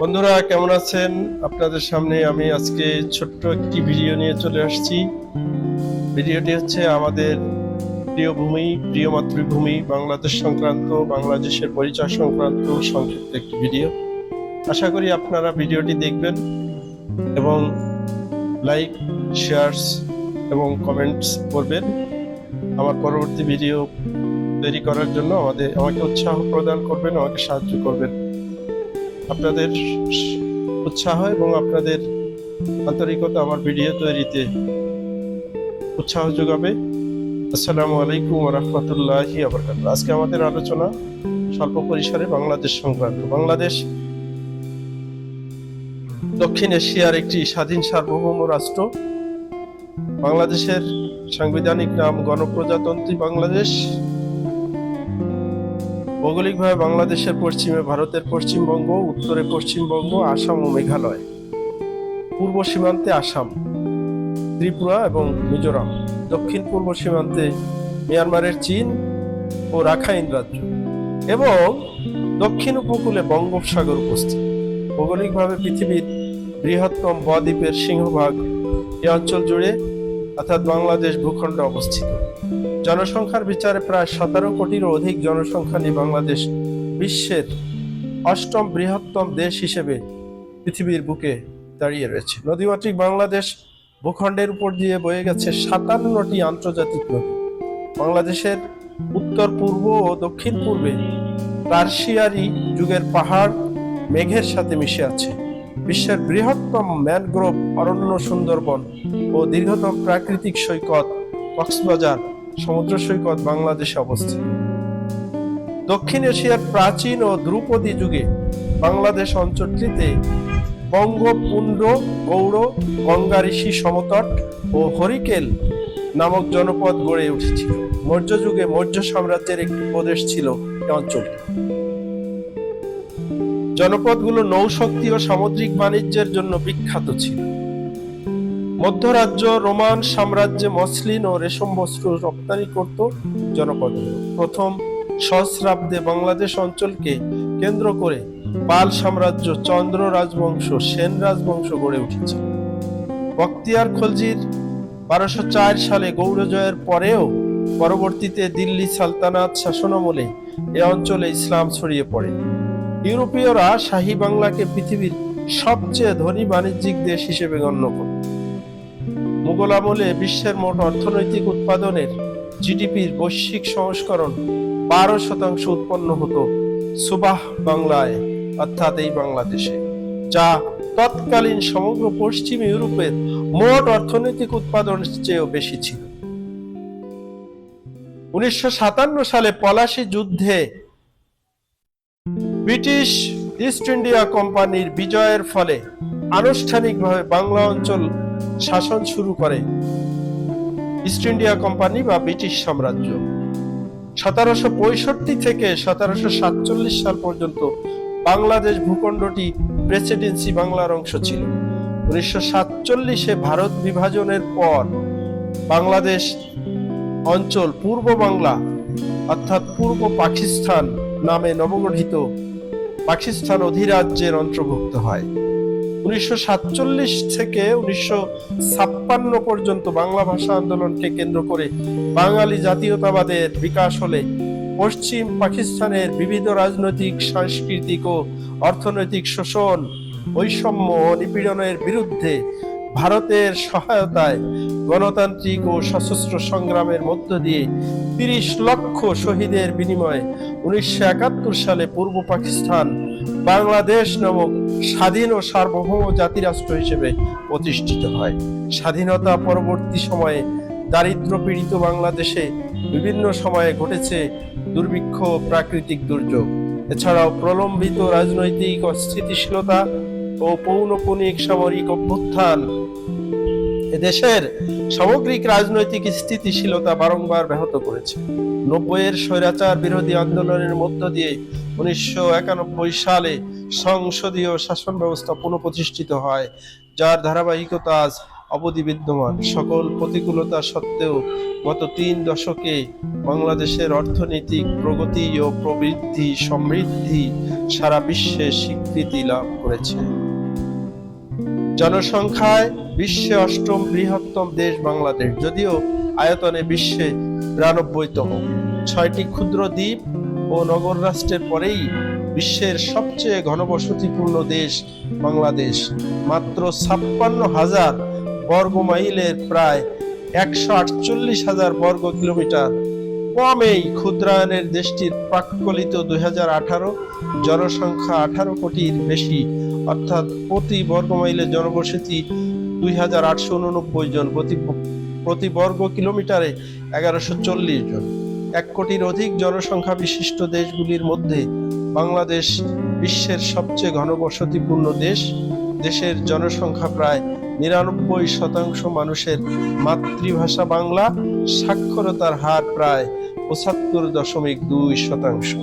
বন্ধুরা, কেমন আছেন? আপনাদের সামনে আমি আজকে ছোট্ট একটি ভিডিও নিয়ে চলে আসছি। ভিডিওটি হচ্ছে আমাদের প্রিয় ভূমি, প্রিয় মাতৃভূমি, বাংলাদেশ সংক্রান্ত, বাংলাদেশের পরিচয় সংক্রান্ত সংক্ষিপ্ত একটি ভিডিও। আশা করি আপনারা ভিডিওটি দেখবেন এবং লাইক, শেয়ারস এবং কমেন্টস করবেন। আমার পরবর্তী ভিডিও তৈরি করার জন্য আমাদের, আমাকে উৎসাহ প্রদান করবেন, আমাকে সাহায্য করবেন। আপনাদের উৎসাহ এবং আপনাদের আন্তরিকতা আমার ভিডিও তৈরিতে উৎসাহ যোগাবে। আসসালামু আলাইকুম রহমতুল্লাহি আবরকাত আজকে আমাদের আলোচনা স্বল্প পরিসরে বাংলাদেশ সংক্রান্ত। বাংলাদেশ দক্ষিণ এশিয়ার একটি স্বাধীন সার্বভৌম রাষ্ট্র। বাংলাদেশের সাংবিধানিক নাম গণপ্রজাতন্ত্রী বাংলাদেশ। ভৌগোলিকভাবে বাংলাদেশের পশ্চিমে ভারতের পশ্চিমবঙ্গ, উত্তরে পশ্চিমবঙ্গ, আসাম ও মেঘালয়। পূর্ব সীমান্তে আসাম, ত্রিপুরা এবং মিজোরাম। দক্ষিণ পূর্ব সীমান্তে মিয়ানমারের চীন ও রাখাইন রাজ্য। এবং দক্ষিণ উপকূলে বঙ্গোপসাগর উপস্থিত। ভৌগোলিকভাবে পৃথিবীর বৃহত্তম বদ্বীপের সিংহভাগ এ অঞ্চল জুড়ে, অর্থাৎ বাংলাদেশ ভূখণ্ডে অবস্থিত। জনসংখ্যার বিচারে প্রায় সতেরো কোটিরও অধিক জনসংখ্যা নিয়ে বাংলাদেশ বিশ্বের অষ্টম বৃহত্তম দেশ হিসেবে পৃথিবীর বুকে দাঁড়িয়ে রয়েছে। নদীমাতৃক বাংলাদেশ ভূখণ্ডের উপর দিয়ে বয়ে গেছে সাতান্নটি আন্তর্জাতিক নদী। বাংলাদেশের উত্তর, পূর্ব ও দক্ষিণ পূর্বে টার্সিয়ারি যুগের পাহাড় মেঘের সাথে মিশে আছে। বিশ্বের বৃহত্তম ম্যানগ্রোভ অরণ্য সুন্দরবন ও দীর্ঘতম প্রাকৃতিক সৈকত কক্সবাজার সমুদ্র সৈকত বাংলাদেশে অবস্থিত। দক্ষিণ এশিয়ার প্রাচীন ও ধ্রুপদী যুগে বাংলাদেশ অঞ্চলটিতে বঙ্গপুণ্ড, গৌড়, গঙ্গা ঋষি সমতট ও হরিকেল নামক জনপদ গড়ে উঠেছিল। মৌর্য যুগে মৌর্য সাম্রাজ্যের একটি প্রদেশ ছিল এই অঞ্চলটি। জনপদগুলো নৌশক্তি ও সামুদ্রিক বাণিজ্যের জন্য বিখ্যাত ছিল। মধ্যরাজ্য রোমান সাম্রাজ্যে মসলিন ও রেশম বস্ত্র রপ্তানি করত জনপদ। প্রথম সহস্রাব্দে বাংলাদেশ অঞ্চলকে কেন্দ্র করে পাল সাম্রাজ্য চন্দ্র রাজবংশ, সেন রাজবংশ গড়ে উঠেছে। বক্তিয়ার খলজির বারোশো চার সালে গৌড়জয়ের পরেও পরবর্তীতে দিল্লি সালতানাত শাসনামলে এ অঞ্চলে ইসলাম ছড়িয়ে পড়ে। ইউরোপীয়রা শাহী বাংলাকে পৃথিবীর সবচেয়ে ধনী বাণিজ্যিক দেশ হিসেবে গণ্য করত। মুঘল আমলে বিশ্বের মোট অর্থনৈতিক উৎপাদনের জিডিপির বৈশ্বিক সংস্করণ বারো শতাংশ উৎপন্ন হতো সুবাহ বাংলায়, অর্থাৎ এই বাংলাদেশে, যা তৎকালীন সমগ্র পশ্চিম ইউরোপের মোট অর্থনৈতিক উৎপাদনের চেয়েও বেশি ছিল। উনিশশো সাতান্ন সালে পলাশী যুদ্ধে ব্রিটিশ ইস্ট ইন্ডিয়া কোম্পানির বিজয়ের ফলে আনুষ্ঠানিকভাবে বাংলা অঞ্চল শাসন শুরু করে ইস্ট ইন্ডিয়া কোম্পানি বা ব্রিটিশ সাম্রাজ্য। সতেরোশো পঁয়ষট্টি থেকে সতেরোশো সাতচল্লিশ সাল পর্যন্ত বাংলাদেশ ভূখণ্ডটি প্রেসিডেন্সি বাংলার অংশ ছিল। উনিশশো সাতচল্লিশে ভারত বিভাজনের পর বাংলাদেশ অঞ্চল পূর্ব বাংলা অর্থাৎ পূর্ব পাকিস্তান নামে নবগঠিত পাকিস্তান অধিরাজ্যের অন্তর্ভুক্ত হয়। উনিশশো সাতচল্লিশ থেকে উনিশশো ছাপ্পান্ন পর্যন্ত বাংলা ভাষা আন্দোলনকে কেন্দ্র করে বাঙালি জাতীয়তাবাদের বিকাশ হলে পশ্চিম পাকিস্তানের বিবিধ রাজনৈতিক, সাংস্কৃতিক ও অর্থনৈতিক শোষণ, বৈষম্য নিপীড়নের বিরুদ্ধে ভারতের সহায়তায় গণতান্ত্রিক ও সশস্ত্র সংগ্রামের মধ্য দিয়ে তিরিশ লক্ষ শহীদের বিনিময়ে উনিশশো একাত্তর সালে পূর্ব পাকিস্তান বাংলাদেশ নামক স্বাধীন ও সার্বভৌম জাতিরাষ্ট্র হিসেবে প্রতিষ্ঠিত হয়। স্বাধীনতা পরবর্তী সময়ে দারিদ্র পীড়িত বাংলাদেশে বিভিন্ন সময়ে ঘটেছে দুর্ভিক্ষ প্রাকৃতিক দুর্যোগ। এছাড়াও প্রলম্বিত রাজনৈতিক অস্থিতিশীলতা ও পৌনপুনিক সামরিক অভ্যুত্থান। এদেশের সামগ্রিক রাজনৈতিক স্থিতিশীলতা বারংবার ব্যাহত করেছে। নব্বইয়ের স্বৈরাচার বিরোধী আন্দোলনের মধ্য দিয়ে উনিশশো একানব্বই সালে সংসদীয় শাসন ব্যবস্থা পুনঃপ্রতিষ্ঠিত হয়, যার ধারাবাহিকতা আজ অবধি বিদ্যমান। সকল প্রতিকূলতা সত্ত্বেও গত তিন দশকে বাংলাদেশের অর্থনৈতিক প্রগতি ও প্রবৃদ্ধি সমৃদ্ধি সারা বিশ্বে স্বীকৃতি লাভ করেছে। জনসংখ্যায় বিশ্বে অষ্টম বৃহত্তম দেশ বাংলাদেশ, যদিও আয়তনে বিশ্বে বিরানব্বইতম। ছয়টি ক্ষুদ্র দ্বীপ ও নগর রাষ্ট্রের পরেই বিশ্বের সবচেয়ে ঘনবসতিপূর্ণ দেশ বাংলাদেশ। মাত্র ছাপ্পান্ন হাজার বর্গ মাইলের প্রায় একশো আটচল্লিশ হাজার বর্গ কিলোমিটার। কমেই ক্ষুদ্রায়নের দেশটির প্রাক্কলিত দুই জনসংখ্যা আঠারো কোটির বেশি, অর্থাৎ প্রতি বর্গ মাইলে জনবসতি দুই হাজার আটশো উননব্বই জন প্রতি প্রতি বর্গ কিলোমিটারে এগারোশো চল্লিশ জন। এক কোটির অধিক জনসংখ্যা বিশিষ্ট দেশগুলির মধ্যে বাংলাদেশ বিশ্বের সবচেয়ে ঘনবসতিপূর্ণ দেশ। দেশের জনসংখ্যা প্রায় নিরানব্বই শতাংশ মানুষের মাতৃভাষা বাংলা। সাক্ষরতার হার প্রায় পঁচাত্তর দশমিক দুই শতাংশ।